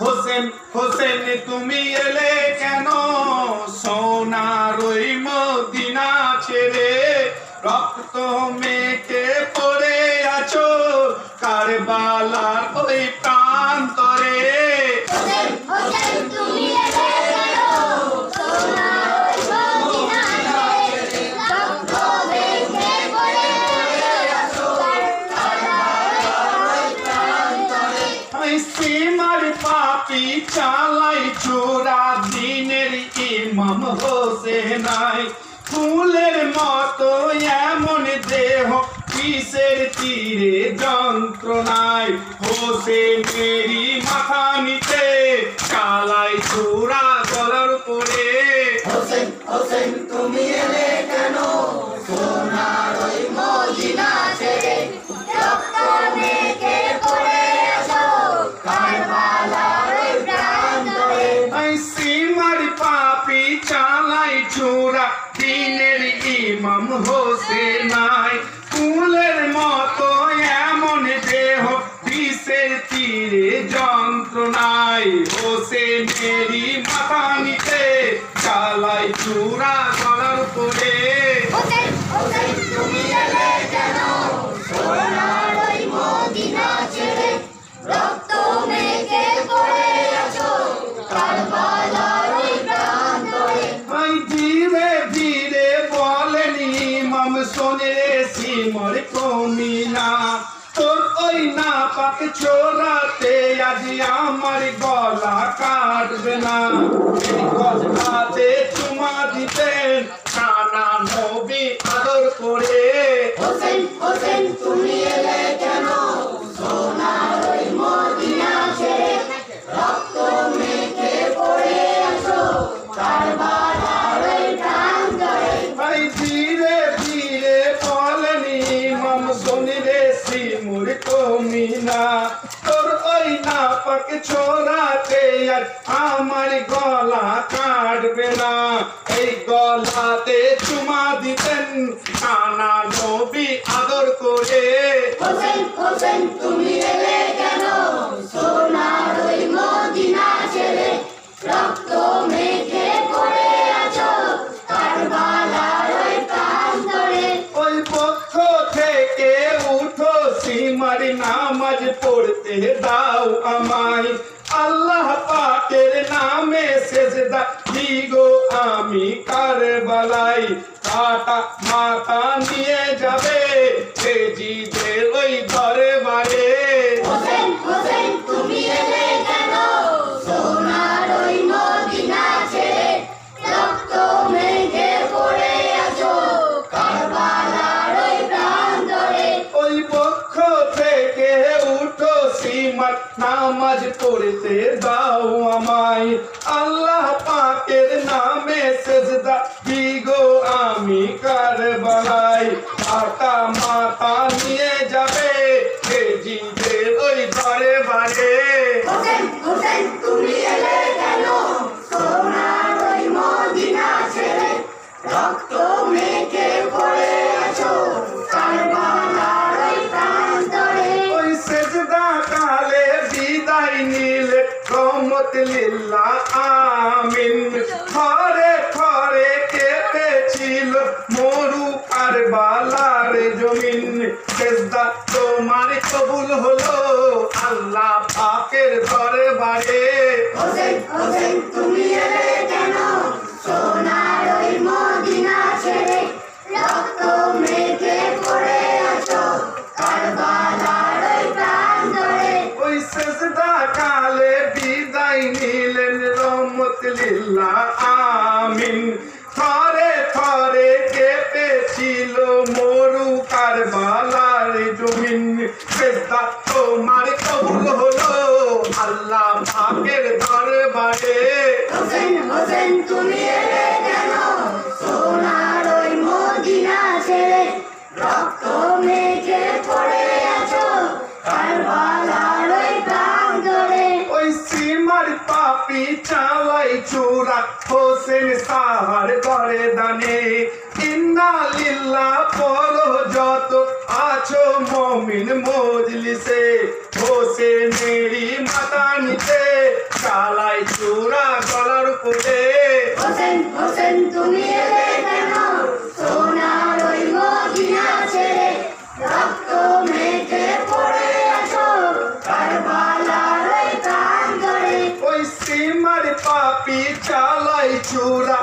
হোসেন হোসেন, তুমি এলে কেন? সোনার ওই মদিনা ছেড়ে রক্ত মেখে পড়ে আছো। কারবালার ওই সীমার পাপি চালাই চোরা দিনের ইমাম হোসেনাই ফুলের মতো এমন দেহ কিসের তীরে যন্ত্রণায়? হোসেনেরই মাথা নিতে চালাই চোরা গলার পরে হোসেন হোসেন, তুমি এলে ইমাম হোসেনাই ফুলের মতো এমন দেহ, বিষের তীরে যন্ত্রণায় হোসেনেরই মাথা নিতে চালাই চূড়া করার পরে সিমর কমিনা তোর ওই না পাক চোরাতে আজ আমার গলা কাটবে না। ইমাম শোনে রে সিমুর কমিনা তোর ওই না ছোড়াতে আর আমার গলা কাটবে না। এই গলাতে চুমা দিতেন কানা নবী আদর করে। হোসেন হোসেন, তুমি এলে কেন? সোনার নামাজ পড়তে দাও আমায়। আল্লাহ পাকের নামে সেজদা দিগো আমি কারবালাই কাটা মাথা নিয়ে যাবে নামাজ পড়তে দাও আমায়। আল্লাহ পাকের নামে সেজদা দিগো আমি কারবালাই আটা মাথা নিয়ে যাবে জিদের ওই ঘরে বারে তুমি রক্ত লিল্লাহ আমিন। ঘরে ঘরে কেঁপেছিল মরু বালার জমিন। সেজদা তোমার কবুল হলো আল্লাহ পাকের ঘরে হোসেন হোসেন তুমি থরে থরে কেঁপেছিল মরু কারবালার জমিন। সেজদা তোমার কবুল হলো আল্লাহ পাকের দরবারে। হোসেন হোসেন তুমি এলে কেন? সোনার ওই মদিনা ছেড়ে রক্ত মেঘে পড়ে আছো। কারবালার ওই প্রান্তরে ওই ওই সীমার পাপি চালাই চূড়া হোসেন সাহার করে দানে। ইন্না লিল্লা পড়ো যত আছো মমিন মজলিসে। হোসেনেরই মাতানিতে চালাই চূড়া ওই